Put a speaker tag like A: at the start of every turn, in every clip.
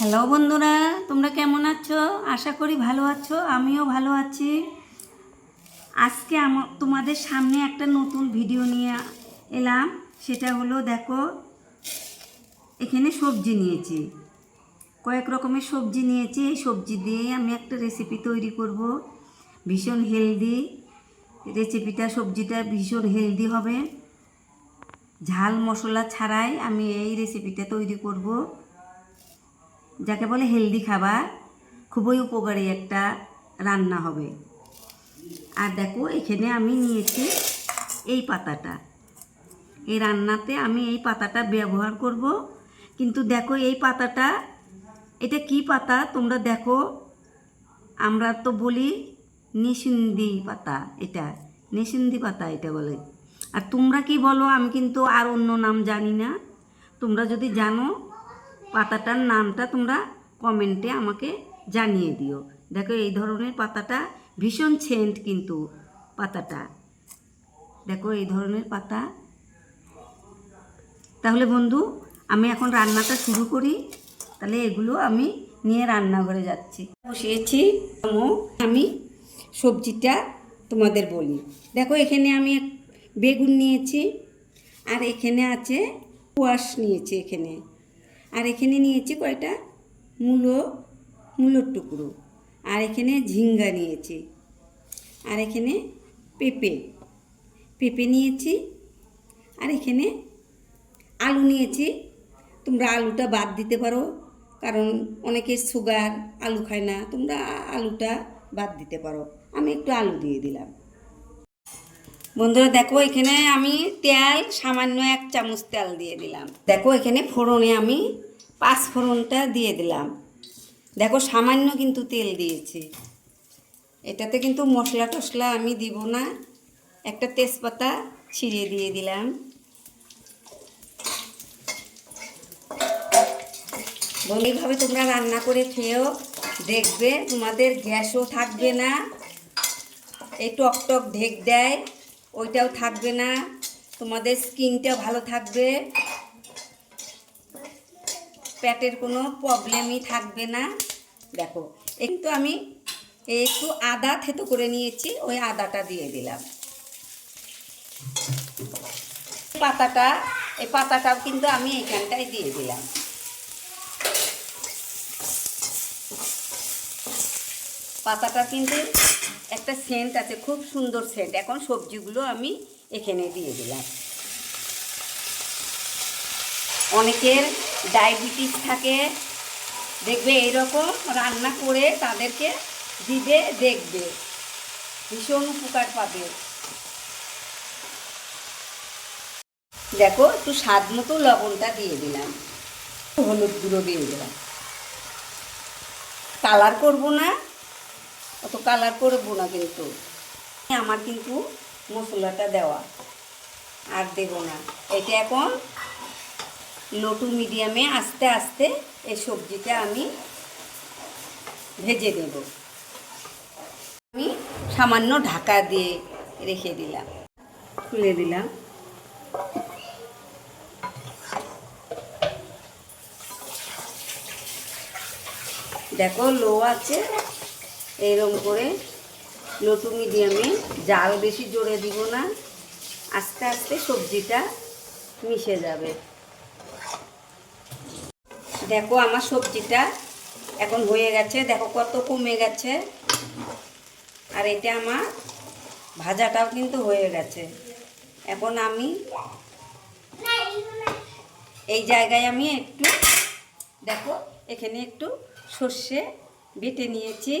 A: Hello বন্ধুরা, তোমরা কেমন আছো? আশা করি ভালো আছো, আমিও ভালো আছি। আজকে আমার তোমাদের সামনে একটা নতুন ভিডিও নিয়ে এলাম, সেটা হলো, দেখো, এখানে সবজি নিয়েছি। কয়েক রকমের সবজি নিয়েছি, এই সবজি দিয়ে আমি একটা রেসিপি তৈরি করব। ভীষণ হেলদি রেসিপিটা সবজিটা ভীষণ হেলদি হবে। ঝাল মশলা ছাড়াই আমি এই রেসিপিটা তৈরি করব। যাকে বলে হেলদি খাবার, খুবই উপকারী একটা রান্না হবে। আর দেখো, এখানে আমি নিয়েছি এই পাতাটা। এই রান্নাতে আমি এই পাতাটা ব্যবহার করব। কিন্তু দেখো, এই পাতাটা, এটা কি পাতা? তোমরা দেখো, আমরা তো বলি নিসিন্দি পাতা, এটা নিসিন্দি পাতা এটা বলে। আর তোমরা কি বলো, আমি কিন্তু আর অন্য নাম জানি না। তোমরা যদি জানো পাতাটার নামটা তোমরা কমেন্টে আমাকে জানিয়ে দিও। দেখো, এই ধরনের পাতাটা ভীষণ সেন্ট কিন্তু পাতাটা। দেখো, এই ধরনের পাতা। তাহলে বন্ধু, আমি এখন রান্নাটা শুরু করি। তাহলে এগুলো আমি নিয়ে রান্নাঘরে যাচ্ছি। বসিয়েছি। আমি সবজিটা তোমাদের বলি। দেখো, এখানে আমি বেগুন নিয়েছি। আর এখানে আছে কোয়াশ নিয়েছি এখানে। আর এখানে নিয়েছি কয়টা? মূলো, মূলোর টুকরো। আর এখানে ঝিঙ্গা নিয়েছি। আর এখানে পেঁপে। পেঁপে নিয়েছি। আর এখানে আলু নিয়েছি। তোমরা আলুটা বাদ দিতে পারো, কারণ অনেকে সুগার আলু খায় না। তোমরা আলুটা বাদ দিতে পারো। আমি একটু আলু দিয়ে দিলাম। বন্ধুরা, দেখো এখানে আমি তেল, সামান্য এক চামচ তেল দিয়ে দিলাম। দেখো এখানে ফোড়নে আমি পাঁচ ফোড়নটা দিয়ে দিলাম। দেখো, সামান্য কিন্তু তেল দিয়েছি। এটাতে কিন্তু মশলা টশলা আমি দিব না। একটা তেজপাতা ছিঁড়ে দিয়ে দিলাম। এইভাবে তোমরা রান্না করে খেয়েও দেখবে, তোমাদের গ্যাসও থাকবে না। এই টক টক ঢেক দেয়। ওইটাও থাকবে না। তোমাদের স্কিনটাও ভালো থাকবে। পেটের কোনো প্রবলেমই থাকবে না। দেখো একটু আমি একটু আদা থেতো করে নিয়েছি, ওই আদাটা দিয়ে দিলাম। পাতাটা, এই পাতাটাও কিন্তু আমি এইখানটায় দিয়ে দিলাম। পাতাটা কিন্তু একটা সেন্ট আছে, খুব সুন্দর সেন্ট এখন সবজিগুলো আমি এখানে দিয়ে দিলাম। অনেকের ডায়াবেটিস থাকে, দেখবে এইরকম রান্না করে তাদেরকে দিবে, দেখবে। ভীষণ উপকার পাবে। দেখো, একটু স্বাদ মতো লবণটা দিয়ে দিলাম। হলুদ গুঁড়ো দিয়ে দিলাম। কালার করব না। অত কালার করব না কিন্তু। আমার কিন্তু মশলাটা দেওয়া, আর দেব না। এটা এখন লো টু মিডিয়ামে আস্তে আস্তে এই সবজিটা আমি ভেজে দেব আমি সামান্য ঢাকা দিয়ে রেখে দিলাম। খুলে দিলাম। দেখো লো আছে। এইরকম করে টু মিডিয়ামে জাল বেশি জোরে দিব না। আস্তে আস্তে সবজিটা মিশে যাবে। দেখো আমার সবজিটা এখন হয়ে গেছে। দেখো কত কমে গেছে। আর এটা আমার ভাজাটাও কিন্তু হয়ে গেছে। এখন আমি এই জায়গায় আমি একটু, দেখো, এখানে একটু সর্ষে বেটে নিয়েছি।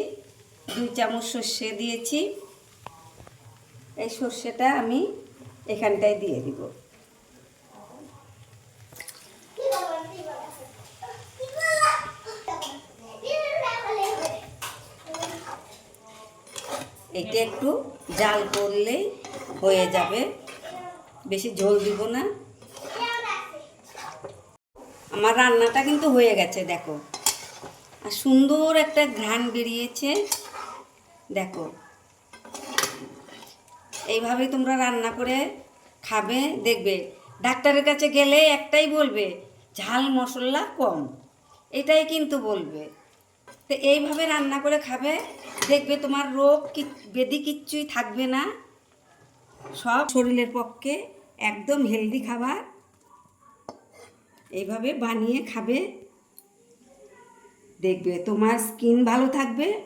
A: দুই চামচ সর্ষে দিয়েছি। এই সর্ষেটা আমি এখানটায় দিয়ে দিব। এটা একটু জাল করলেই হয়ে যাবে। বেশি ঝোল দিব না। আমার রান্নাটা কিন্তু হয়ে গেছে, দেখো। আর সুন্দর একটা ঘ্রাণ বেরিয়েছে। দেখো। এইভাবে তোমরা রান্না করে খাবে, দেখবে। ডাক্তারের কাছে গেলে একটাই বলবে, ঝাল মশলা কম। এটাই কিন্তু বলবে। তো এইভাবে রান্না করে খাবে, দেখবে তোমার রোগ কি, বেদি কিচ্ছুই থাকবে না। সব শরীরের পক্ষে একদম হেলদি খাবার। এইভাবে বানিয়ে খাবে। দেখবে তোমার স্কিন ভালো থাকবে।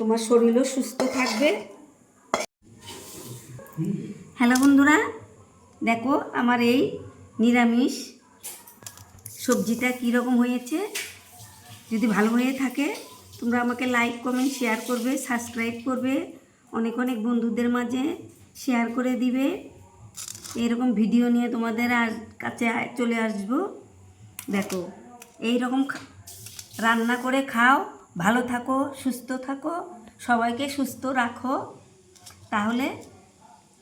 A: তোমার শরীরও সুস্থ থাকবে। হ্যালো বন্ধুরা, দেখো আমার এই নিরামিষ সবজিটা কীরকম হয়েছে। যদি ভালো হয়ে থাকে, তোমরা আমাকে লাইক, কমেন্ট, শেয়ার করবে, সাবস্ক্রাইব করবে। অনেক অনেক বন্ধুদের মাঝে শেয়ার করে দিবে। এরকম ভিডিও নিয়ে তোমাদের আর কাছে চলে আসব। দেখো এই রকম রান্না করে খাও। ভালো থাকো, সুস্থ থাকো, সবাইকে সুস্থ রাখো। তাহলে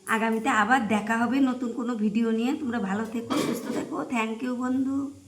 A: আগামীতে আবার দেখা হবে নতুন কোনো ভিডিও নিয়ে। তোমরা ভালো থেকো, সুস্থ থেকো। থ্যাংক ইউ বন্ধু।